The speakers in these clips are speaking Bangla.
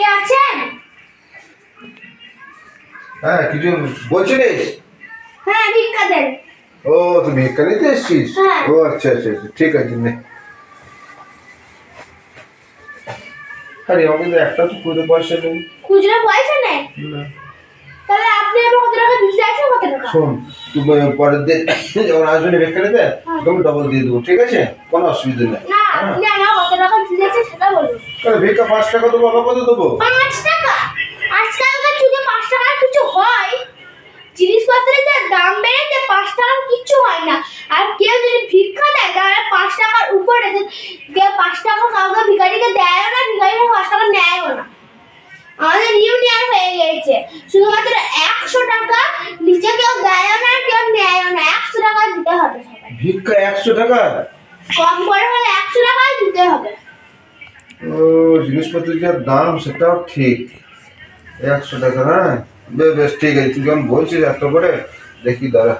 কে আছেন? হ্যাঁ কিছু বলছিলিস হ্যাঁ ভিক্ষা দেন। ও তুই ভিক্ষা নিতে এসছিস? হ্যাঁ। ও আচ্ছা আচ্ছা আচ্ছা ঠিক আছে নে। আরে আমার কিন্তু একটা তো পুরো পয়সা নেই। খুচরো পয়সা নেই? তাহলে আপনি আমার কত টাকা দিতে চাইছেন কত টাকা? শোন তুমি পরের দিন যখন আসবে ভিক্ষা নিতে তুমি ডবল দিয়ে দেবো ঠিক আছে? কোনো অসুবিধা নেই। না হ্যাঁ। আপনি আমার তাহলে ভিক্ষা পাঁচ টাকা দেবো আবার কত দেবো? পাঁচ টাকা? আজকালকার যুগে পাঁচ টাকার কিছু হয়? জিনিসপত্রের যা দাম বেড়েছে পাঁচ টাকার কিছু হয় না। আর কেউ যদি ভিক্ষা দেয় তাহলে পাঁচ টাকার উপরে যে কেউ পাঁচ টাকা কাউকে ভিখারিকে দেয়ও না ভিখারিকে পাঁচ টাকা নেয়ও না। আমাদের ইউনিয়ন হয়ে গেছে। শুধুমাত্র একশো টাকা নিচে কেউ দেয়ও না কেউ নেয়ও না। একশো টাকা দিতে হবে ভিক্ষা একশো টাকা? কম করে হলে একশো টাকাই দিতে হবে। জিনিসপত্রের যা দাম সেটাও ঠিক। একশো টাকা হ্যাঁ? বেশ বেশ ঠিক আছে তুই যখন বলছিস এত করে দেখি দাঁড়া।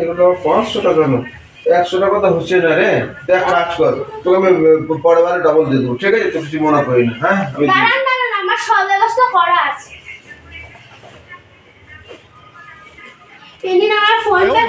এগুলো পাঁচশো টাকা কেন? একশো টাকা তো হচ্ছে না রে। দেখ কাজ কর। তোকে আমি আহ, পরের বারে ডবল দিয়ে দেবো ঠিক আছে? তো কিছু মনে করি না হ্যাঁ? আমি আমার সব ব্যবস্থা করা আছে। এদিন আমার ফোনটা